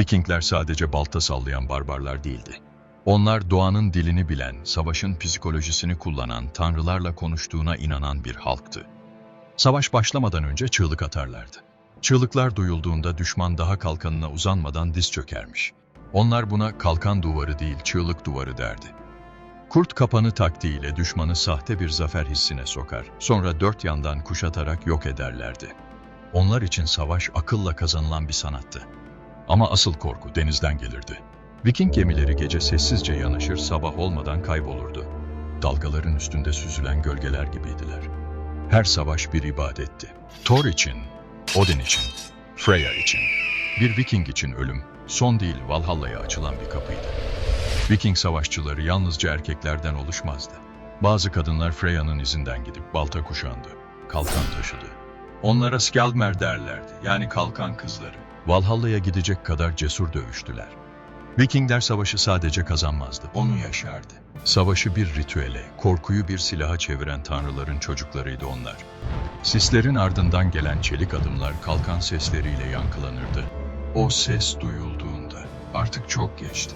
Vikingler sadece balta sallayan barbarlar değildi. Onlar doğanın dilini bilen, savaşın psikolojisini kullanan, tanrılarla konuştuğuna inanan bir halktı. Savaş başlamadan önce çığlık atarlardı. Çığlıklar duyulduğunda düşman daha kalkanına uzanmadan diz çökermiş. Onlar buna kalkan duvarı değil, çığlık duvarı derdi. Kurt kapanı taktiğiyle düşmanı sahte bir zafer hissine sokar, sonra dört yandan kuşatarak yok ederlerdi. Onlar için savaş akılla kazanılan bir sanattı. Ama asıl korku denizden gelirdi. Viking gemileri gece sessizce yanaşır, sabah olmadan kaybolurdu. Dalgaların üstünde süzülen gölgeler gibiydiler. Her savaş bir ibadetti. Thor için, Odin için, Freya için, bir Viking için ölüm, son değil Valhalla'ya açılan bir kapıydı. Viking savaşçıları yalnızca erkeklerden oluşmazdı. Bazı kadınlar Freya'nın izinden gidip balta kuşandı, kalkan taşıdı. Onlara Skjaldmer derlerdi, yani kalkan kızları. Valhalla'ya gidecek kadar cesur dövüştüler. Vikingler savaşı sadece kazanmazdı, onu yaşardı. Savaşı bir ritüele, korkuyu bir silaha çeviren tanrıların çocuklarıydı onlar. Sislerin ardından gelen çelik adımlar kalkan sesleriyle yankılanırdı. O ses duyulduğunda artık çok geçti.